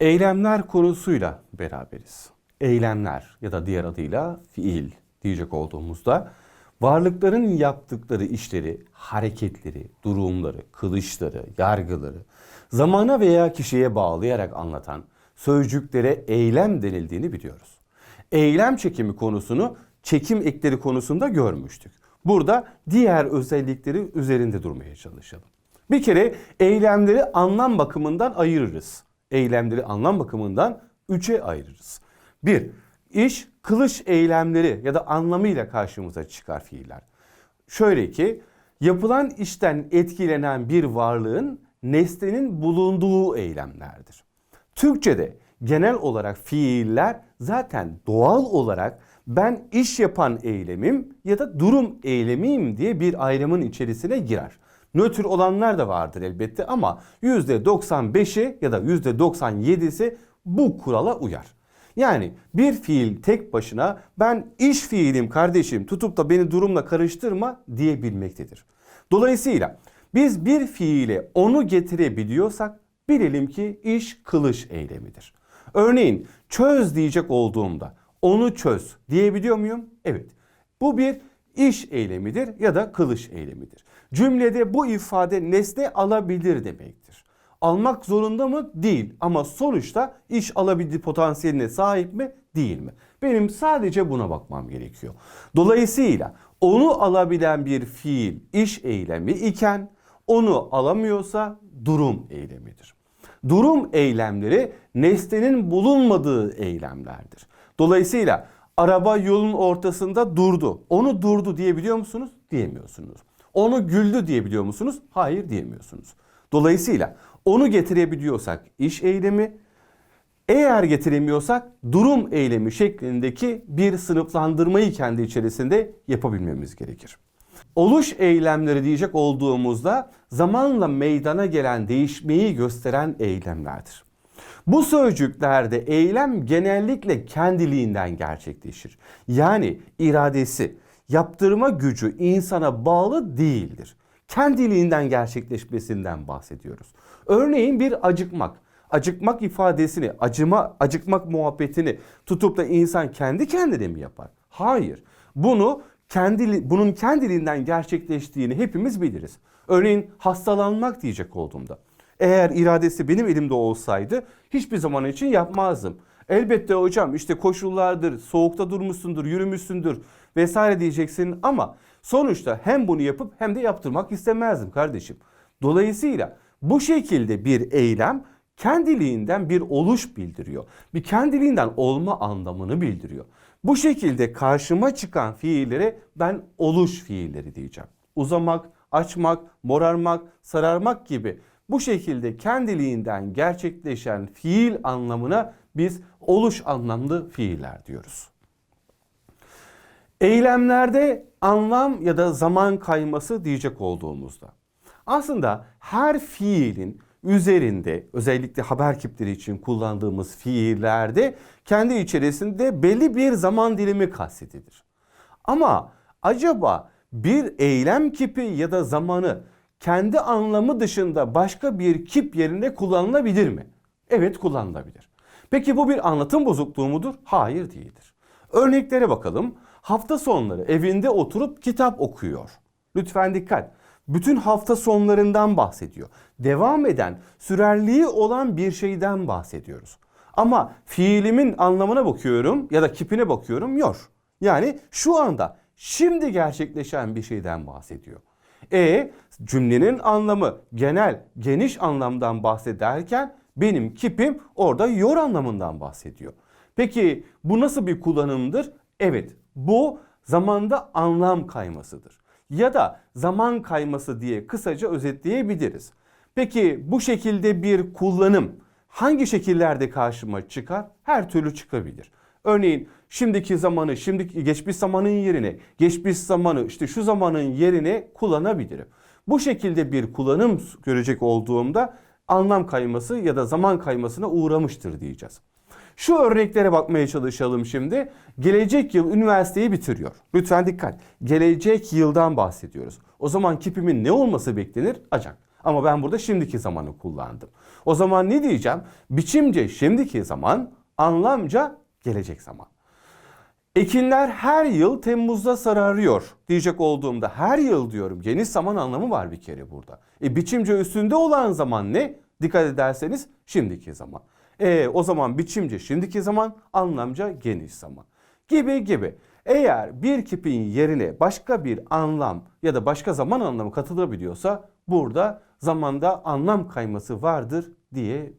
Eylemler konusuyla beraberiz. Eylemler ya da diğer adıyla fiil diyecek olduğumuzda varlıkların yaptıkları işleri, hareketleri, durumları, kılışları, yargıları zamana veya kişiye bağlayarak anlatan sözcüklere eylem denildiğini biliyoruz. Eylem çekimi konusunu çekim ekleri konusunda görmüştük. Burada diğer özellikleri üzerinde durmaya çalışalım. Bir kere eylemleri anlam bakımından ayırırız. Eylemleri anlam bakımından üçe ayırırız. Bir, iş kılıç eylemleri ya da anlamıyla karşımıza çıkar fiiller. Şöyle ki yapılan işten etkilenen bir varlığın nesnenin bulunduğu eylemlerdir. Türkçe'de genel olarak fiiller zaten doğal olarak ben iş yapan eylemim ya da durum eylemiyim diye bir ayrımın içerisine girer. Nötr olanlar da vardır elbette ama %95'i ya da %97'si bu kurala uyar. Yani bir fiil tek başına ben iş fiilim kardeşim tutup da beni durumla karıştırma diyebilmektedir. Dolayısıyla biz bir fiile onu getirebiliyorsak bilelim ki iş kılış eylemidir. Örneğin çöz diyecek olduğumda onu çöz diyebiliyor muyum? Evet. Bu bir iş eylemidir ya da kılış eylemidir. Cümlede bu ifade nesne alabilir demektir. Almak zorunda mı? Değil. Ama sonuçta iş alabildiği potansiyeline sahip mi? Değil mi? Benim sadece buna bakmam gerekiyor. Dolayısıyla onu alabilen bir fiil iş eylemi iken onu alamıyorsa durum eylemidir. Durum eylemleri nesnenin bulunmadığı eylemlerdir. Dolayısıyla araba yolun ortasında durdu. Onu durdu diyebiliyor musunuz? Diyemiyorsunuz. Onu güldü diyebiliyor musunuz? Hayır diyemiyorsunuz. Dolayısıyla onu getirebiliyorsak iş eylemi, eğer getiremiyorsak durum eylemi şeklindeki bir sınıflandırmayı kendi içerisinde yapabilmemiz gerekir. Oluş eylemleri diyecek olduğumuzda zamanla meydana gelen değişmeyi gösteren eylemlerdir. Bu sözcüklerde eylem genellikle kendiliğinden gerçekleşir. Yani iradesi, yaptırma gücü insana bağlı değildir. Kendiliğinden gerçekleşmesinden bahsediyoruz. Örneğin bir acıkmak. Acıkmak ifadesini, acıma, acıkmak muhabbetini tutup da insan kendi kendine mi yapar? Hayır. Bunu kendi, bunun kendiliğinden gerçekleştiğini hepimiz biliriz. Örneğin hastalanmak diyecek olduğumda. Eğer iradesi benim elimde olsaydı hiçbir zaman için yapmazdım. Elbette hocam işte koşullardır, soğukta durmuşsundur, yürümüşsündür vesaire diyeceksin ama sonuçta hem bunu yapıp hem de yaptırmak istemezdim kardeşim. Dolayısıyla bu şekilde bir eylem kendiliğinden bir oluş bildiriyor. Bir kendiliğinden olma anlamını bildiriyor. Bu şekilde karşıma çıkan fiillere ben oluş fiilleri diyeceğim. Uzamak, açmak, morarmak, sararmak gibi bu şekilde kendiliğinden gerçekleşen fiil anlamına biz oluş anlamlı fiiller diyoruz. Eylemlerde anlam ya da zaman kayması diyecek olduğumuzda aslında her fiilin üzerinde özellikle haber kipleri için kullandığımız fiillerde kendi içerisinde belli bir zaman dilimi kastedilir. Ama acaba bir eylem kipi ya da zamanı kendi anlamı dışında başka bir kip yerine kullanılabilir mi? Evet kullanılabilir. Peki bu bir anlatım bozukluğu mudur? Hayır değildir. Örneklere bakalım. Hafta sonları evinde oturup kitap okuyor. Lütfen dikkat. Bütün hafta sonlarından bahsediyor. Devam eden, sürerliği olan bir şeyden bahsediyoruz. Ama fiilimin anlamına bakıyorum ya da kipine bakıyorum yok. Yani şu anda şimdi gerçekleşen bir şeyden bahsediyor. E cümlenin anlamı genel, geniş anlamdan bahsederken benim kipim orada yor anlamından bahsediyor. Peki bu nasıl bir kullanımdır? Evet bu zamanda anlam kaymasıdır. Ya da zaman kayması diye kısaca özetleyebiliriz. Peki bu şekilde bir kullanım hangi şekillerde karşıma çıkar? Her türlü çıkabilir. Örneğin şimdiki zamanı, şimdiki geçmiş zamanın yerine, geçmiş zamanı işte şu zamanın yerine kullanabilirim. Bu şekilde bir kullanım görecek olduğumda anlam kayması ya da zaman kaymasına uğramıştır diyeceğiz. Şu örneklere bakmaya çalışalım şimdi. Gelecek yıl üniversiteyi bitiriyor. Lütfen dikkat. Gelecek yıldan bahsediyoruz. O zaman kipimin ne olması beklenir? Acak. Ama ben burada şimdiki zamanı kullandım. O zaman ne diyeceğim? Biçimce şimdiki zaman, anlamca gelecek zaman. Ekinler her yıl Temmuz'da sararıyor diyecek olduğumda her yıl diyorum geniş zaman anlamı var bir kere burada. E biçimce üstünde olan zaman ne? Dikkat ederseniz şimdiki zaman. E o zaman biçimce şimdiki zaman anlamca geniş zaman. Gibi gibi. Eğer bir kipin yerine başka bir anlam ya da başka zaman anlamı katılabiliyorsa burada zamanda anlam kayması vardır diye